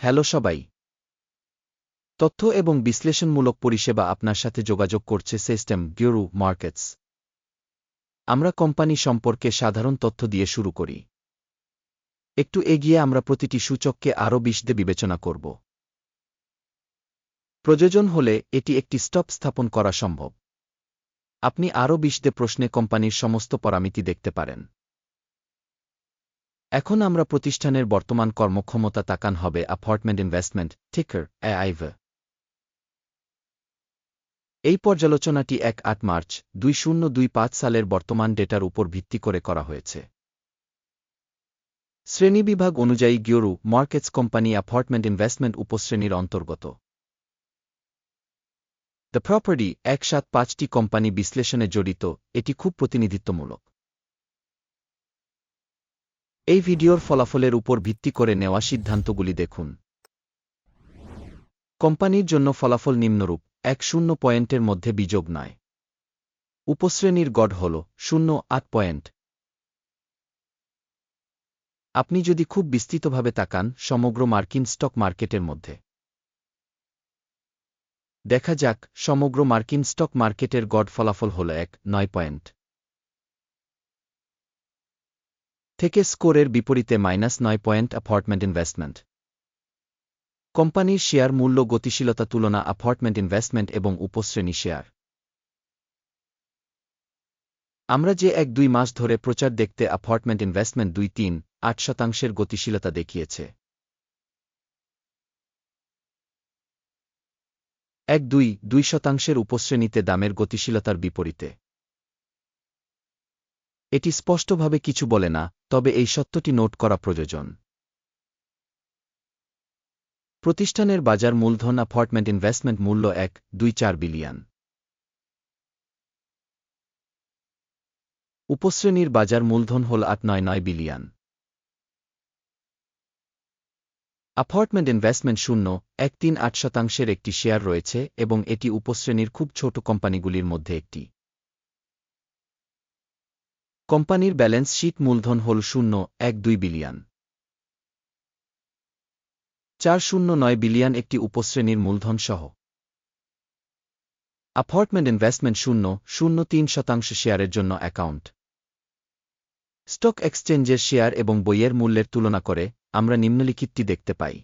Hello সবাই। তথ্য এবং বিশ্লেষণমূলক পরিষেবা আপনার সাথে যোগাযোগ করছে সিস্টেম গিওরু মার্কেটস। আমরা কোম্পানি সম্পর্কে সাধারণ তথ্য দিয়ে শুরু করি। একটু এগিয়ে আমরা প্রতিটি সূচককে আরও বিশদে বিবেচনা করব। প্রয়োজন হলে এটি একটি স্টপ স্থাপন করা সম্ভব। আপনি আরও বিশদে প্রশ্নে কোম্পানির সমস্ত পরামিতি দেখতে পারেন। এখন আমরা প্রতিষ্ঠানের বর্তমান কর্মক্ষমতা তাকান হবে অ্যাপার্টমেন্ট ইনভেস্টমেন্ট টিকার এআইভ এই পর্যালোচনাটি এক আট মার্চ দুই শূন্য দুই পাঁচ সালের বর্তমান ডেটার উপর ভিত্তি করে করা হয়েছে। শ্রেণীবিভাগ অনুযায়ী গিওরু মার্কেটস কোম্পানি অ্যাপার্টমেন্ট ইনভেস্টমেন্ট উপশ্রেণীর অন্তর্গত। দ্য প্রপার্টি এক সাত পাঁচটি কোম্পানি বিশ্লেষণে জড়িত, এটি খুব প্রতিনিধিত্বমূলক। এই ভিডিওর ফলাফলের উপর ভিত্তি করে নেওয়া সিদ্ধান্তগুলি দেখুন। কোম্পানির জন্য ফলাফল নিম্নরূপ, এক শূন্য পয়েন্টের মধ্যে বিযোগ নয়। উপশ্রেণীর গড় হল শূন্য আট পয়েন্ট। আপনি যদি খুব বিস্তৃতভাবে তাকান সমগ্র মার্কিন স্টক মার্কেটের মধ্যে। দেখা যাক সমগ্র মার্কিন স্টক মার্কেটের গড় ফলাফল হল এক, নয় পয়েন্ট। থেকে স্কোরের বিপরীতে মাইনাস নয় পয়েন্ট অ্যাপার্টমেন্ট ইনভেস্টমেন্ট। কোম্পানির শেয়ার মূল্য গতিশীলতা তুলনা অ্যাপার্টমেন্ট ইনভেস্টমেন্ট এবং উপশ্রেণী শেয়ার। আমরা যে এক দুই মাস ধরে প্রচার দেখতে অ্যাপার্টমেন্ট ইনভেস্টমেন্ট দুই তিন, আট শতাংশের গতিশীলতা দেখিয়েছে। এক দুই দুই শতাংশের উপশ্রেণীতে দামের গতিশীলতার বিপরীতে। এটি স্পষ্টভাবে কিছু বলে না, তবে এই সত্যটি নোট করা প্রয়োজন। প্রতিষ্ঠানের বাজার মূলধন অ্যাপার্টমেন্ট ইনভেস্টমেন্ট মূল্য এক, দুই চার বিলিয়ন। উপশ্রেণীর বাজার মূলধন হল আট, নয় নয় বিলিয়ন। অ্যাপার্টমেন্ট ইনভেস্টমেন্ট শূন্য, এক, তিন, আট শতাংশের একটি শেয়ার রয়েছে এবং এটি উপশ্রেণীর খুব ছোট কোম্পানিগুলির মধ্যে একটি। কোম্পানির ব্যালেন্স শীট মূলধন হল শূন্য, এক দুই বিলিয়ন। চার শূন্য নয় বিলিয়ন একটি উপশ্রেণীর মূলধন সহ অ্যাপার্টমেন্ট ইনভেস্টমেন্ট শূন্য শূন্য তিন শতাংশ শেয়ারের জন্য অ্যাকাউন্ট স্টক এক্সচেঞ্জের শেয়ার এবং বইয়ের মূল্যের তুলনা করে আমরা নিম্নলিখিতটি দেখতে পাই।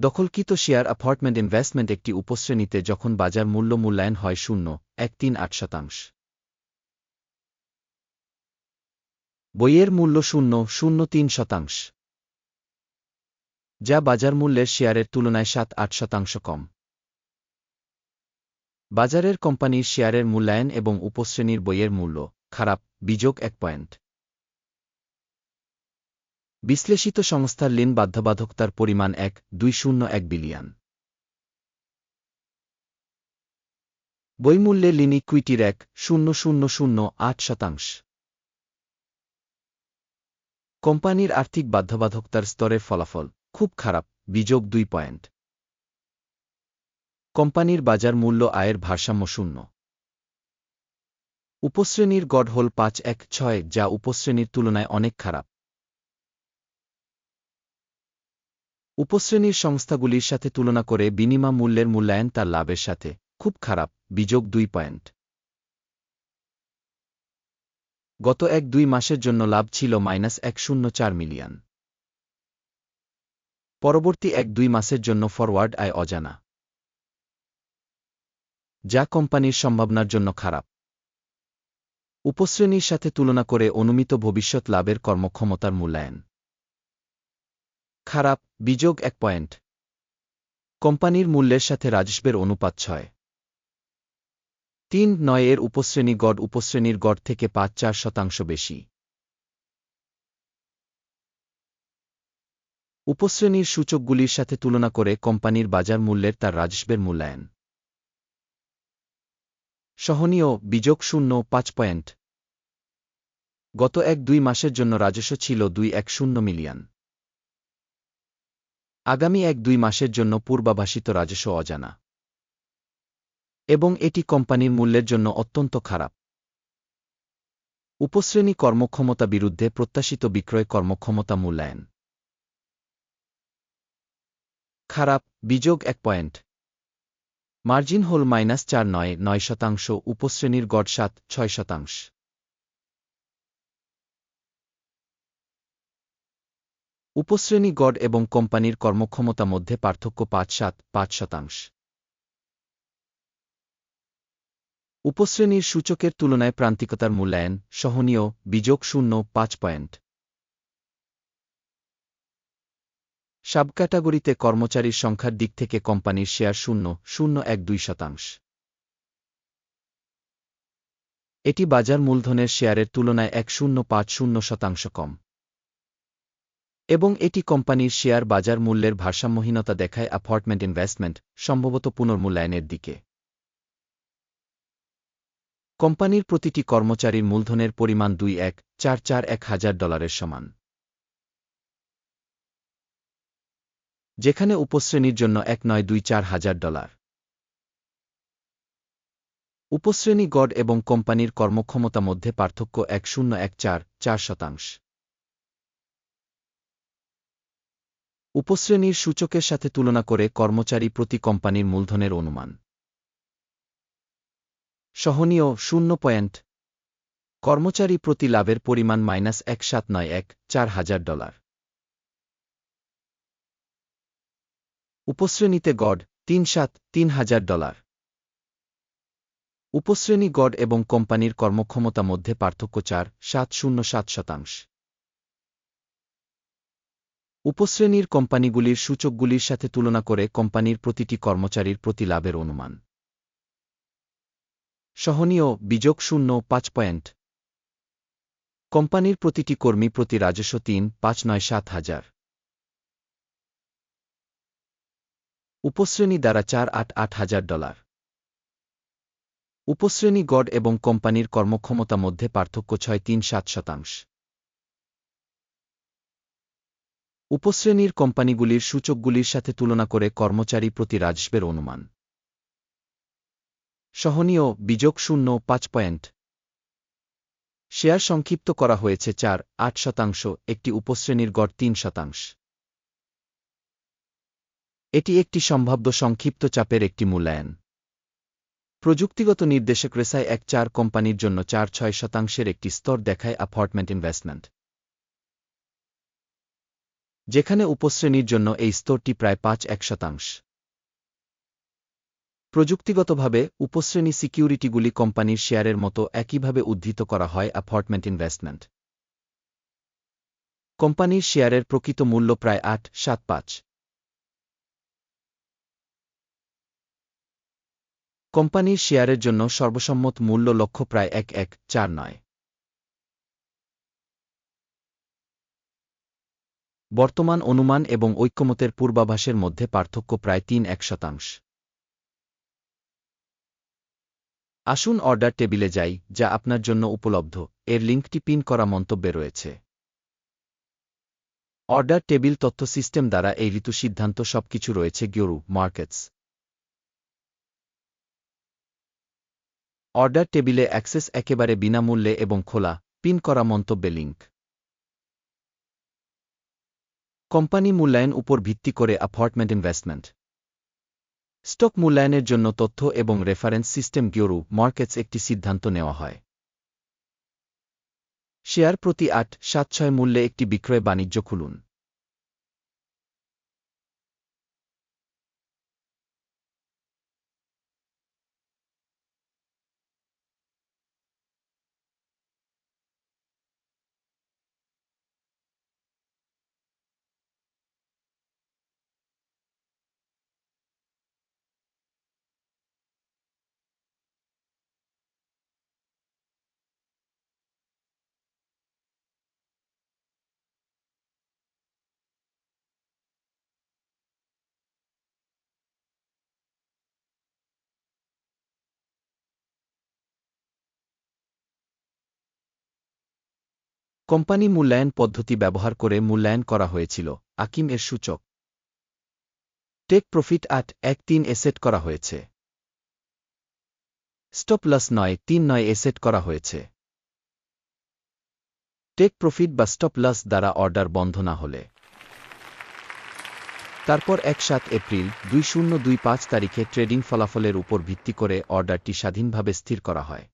দখলকৃত শেয়ার অ্যাপার্টমেন্ট ইনভেস্টমেন্ট একটি উপশ্রেণীতে যখন বাজার মূল্য মূল্যায়ন হয় শূন্য, এক তিন আট শতাংশ। বইয়ের মূল্য শূন্য শূন্য তিন শতাংশ। যা বাজার মূল্যের শেয়ারের তুলনায় সাত, আট শতাংশ কম। বাজারের কোম্পানির শেয়ারের মূল্যায়ন এবং উপশ্রেণীর বইয়ের মূল্য, খারাপ, বিযোগ এক পয়েন্ট। বিশ্লেষিত সংস্থার লিন বাধ্যবাধকতার পরিমাণ এক, দুই শূন্য এক বিলিয়ন। বইমূল্যে লিন ইকুইটির এক, শূন্য শূন্য শূন্য, আট শতাংশ। কোম্পানির আর্থিক বাধ্যবাধকতার স্তরের ফলাফল খুব খারাপ, বিযোগ দুই পয়েন্ট। কোম্পানির বাজার মূল্য আয়ের ভারসাম্য শূন্য। উপশ্রেণীর গড় হল পাঁচ এক ছয়, যা উপশ্রেণীর তুলনায় অনেক খারাপ। উপশ্রেণীর সংস্থাগুলির সাথে তুলনা করে বিনিমা মূল্যের মূল্যায়ন তার লাভের সাথে খুব খারাপ, বিযোগ দুই পয়েন্ট। গত এক দুই মাসের জন্য লাভ ছিল মাইনাস এক শূন্য চার মিলিয়ন। পরবর্তী এক দুই মাসের জন্য ফরওয়ার্ড আয় অজানা। যা কোম্পানির সম্ভাবনার জন্য খারাপ। উপশ্রেণীর সাথে তুলনা করে অনুমিত ভবিষ্যৎ লাভের কর্মক্ষমতার মূল্যায়ন। খারাপ, বিযোগ এক পয়েন্ট। কোম্পানির মূল্যের সাথে রাজস্বের অনুপাত ছয়। তিন নয় এর উপশ্রেণী গড় উপশ্রেণীর গড় থেকে পাঁচ চার শতাংশ বেশি। উপশ্রেণীর সূচকগুলির সাথে তুলনা করে কোম্পানির বাজার মূল্যের তার রাজস্বের মূল্যায়ন। সহনীয় বিযোগ শূন্য পাঁচ পয়েন্ট। গত এক দুই মাসের জন্য রাজস্ব ছিল দুই এক শূন্য মিলিয়ন। আগামী এক দুই মাসের জন্য পূর্বাভাসিত রাজস্ব অজানা। এবং এটি কোম্পানির মূল্যের জন্য অত্যন্ত খারাপ। উপশ্রেণী কর্মক্ষমতা বিরুদ্ধে প্রত্যাশিত বিক্রয় কর্মক্ষমতা মূল্যায়ন। খারাপ বিযোগ এক পয়েন্ট। মার্জিন হোল মাইনাস চার নয় নয় শতাংশ, উপশ্রেণীর গড় সাত, ছয় শতাংশ। উপশ্রেণী গড় এবং কোম্পানির কর্মক্ষমতা মধ্যে পার্থক্য পাঁচ সাত, পাঁচ শতাংশ। উপশ্রেণীর সূচকের তুলনায় প্রান্তিকতার মূল্যায়ন, সহনীয়, বিযোগ শূন্য, পাঁচ পয়েন্ট। সাবক্যাটাগরিতে কর্মচারীর সংখ্যার দিক থেকে কোম্পানির শেয়ার শূন্য শূন্য এক দুই শতাংশ। এটি বাজার মূলধনের শেয়ারের তুলনায় এক শূন্য পাঁচ শূন্য শতাংশ কম। এবং এটি কোম্পানির শেয়ার বাজার মূল্যের ভারসাম্যহীনতা দেখায় অ্যাপার্টমেন্ট ইনভেস্টমেন্ট, সম্ভবত পুনর্মূল্যায়নের দিকে। কোম্পানির প্রতিটি কর্মচারীর মূলধনের পরিমাণ দুই এক, চার চার এক হাজার ডলারের সমান। যেখানে উপশ্রেণীর জন্য এক নয় দুই চার হাজার ডলার। উপশ্রেণী গড় এবং কোম্পানির কর্মক্ষমতা মধ্যে পার্থক্য এক শূন্য এক চার চার শতাংশ। উপশ্রেণীর সূচকের সাথে তুলনা করে কর্মচারী প্রতি কোম্পানির মূলধনের অনুমান। সহনীয় শূন্য পয়েন্ট। কর্মচারী প্রতি লাভের পরিমাণ মাইনাস এক সাত নয় এক চার হাজার ডলার। উপশ্রেণীতে গড় তিন সাত তিন হাজার ডলার। উপশ্রেণী গড় এবং কোম্পানির কর্মক্ষমতা মধ্যে পার্থক্য চার সাত শূন্য সাত শতাংশ। উপশ্রেণীর কোম্পানিগুলির সূচকগুলির সাথে তুলনা করে কোম্পানির প্রতিটি কর্মচারীর প্রতি লাভের অনুমান। সহনীয় বিযোগ শূন্য পাঁচ পয়েন্ট। কোম্পানির প্রতিটি কর্মী প্রতি রাজস্ব তিন, পাঁচ, নয়, সাত হাজার। উপশ্রেণী দ্বারা চার, আট আট হাজার ডলার। উপশ্রেণী গড় এবং কোম্পানির কর্মক্ষমতা মধ্যে পার্থক্য ছয়, তিন, সাত শতাংশ। উপশ্রেণীর কোম্পানিগুলির সূচকগুলির সাথে তুলনা করে কর্মচারী প্রতি রাজস্বের অনুমান। সহনীয় বিযোগ শূন্য পাঁচ পয়েন্ট। শেয়ার সংক্ষিপ্ত করা হয়েছে চার, আট শতাংশ, একটি উপশ্রেণীর গড় তিন শতাংশ। এটি একটি সম্ভাব্য সংক্ষিপ্ত চাপের একটি মূল্যায়ন। প্রযুক্তিগত নির্দেশক রেসায় এক চার কোম্পানির জন্য চার ছয় শতাংশের একটি স্তর দেখায় অ্যাপার্টমেন্ট ইনভেস্টমেন্ট। যেখানে উপশ্রেণীর জন্য এই স্তরটি প্রায় পাঁচ, এক শতাংশ। প্রযুক্তিগতভাবে উপশ্রেণী সিকিউরিটিগুলি কোম্পানির শেয়ারের মতো একইভাবে উদ্ধৃত করা হয় অ্যাপার্টমেন্ট ইনভেস্টমেন্ট। কোম্পানির শেয়ারের প্রকৃত মূল্য প্রায় আট, সাত, পাঁচ। কোম্পানির শেয়ারের জন্য সর্বসম্মত মূল্য লক্ষ্য প্রায় এক এক, চার, নয়। বর্তমান অনুমান এবং ঐক্যমতের পূর্বাভাসের মধ্যে পার্থক্য প্রায় তিন, এক শতাংশ। আসুন অর্ডার টেবিলে যাই, যা আপনার জন্য উপলব্ধ। এর লিঙ্কটি পিন করা মন্তব্যে রয়েছে। অর্ডার টেবিল তথ্য সিস্টেম দ্বারা এই ঋতু সিদ্ধান্ত সবকিছু রয়েছে গিওরু মার্কেটস। অর্ডার টেবিলে অ্যাক্সেস একেবারে বিনামূল্যে এবং খোলা, পিন করা মন্তব্যে লিঙ্ক। কোম্পানি মূল্যায়ন উপর ভিত্তি করে অ্যাপার্টমেন্ট ইনভেস্টমেন্ট। স্টক মূল্যায়নের জন্য তথ্য এবং রেফারেন্স সিস্টেম গিওরু মার্কেটস একটি সিদ্ধান্ত নেওয়া হয়। শেয়ার প্রতি আট সাত ছয় মূল্যে একটি বিক্রয় বাণিজ্য খুলুন। কোম্পানি মূল্যায়ন পদ্ধতি ব্যবহার করে মূল্যায়ন করা হয়েছিল, আকিম এর সূচক। টেক প্রফিট আট এক তিন এসেট করা হয়েছে। স্টপ লস নয় তিন নয় এসেট করা হয়েছে। টেক প্রফিট বা স্টপ লস দ্বারা অর্ডার বন্ধ না হলে। তারপর এক সাত এপ্রিল দুই শূন্য দুই পাঁচ তারিখে ট্রেডিং ফলাফলের উপর ভিত্তি করে অর্ডারটি স্বাধীনভাবে স্থির করা হয়।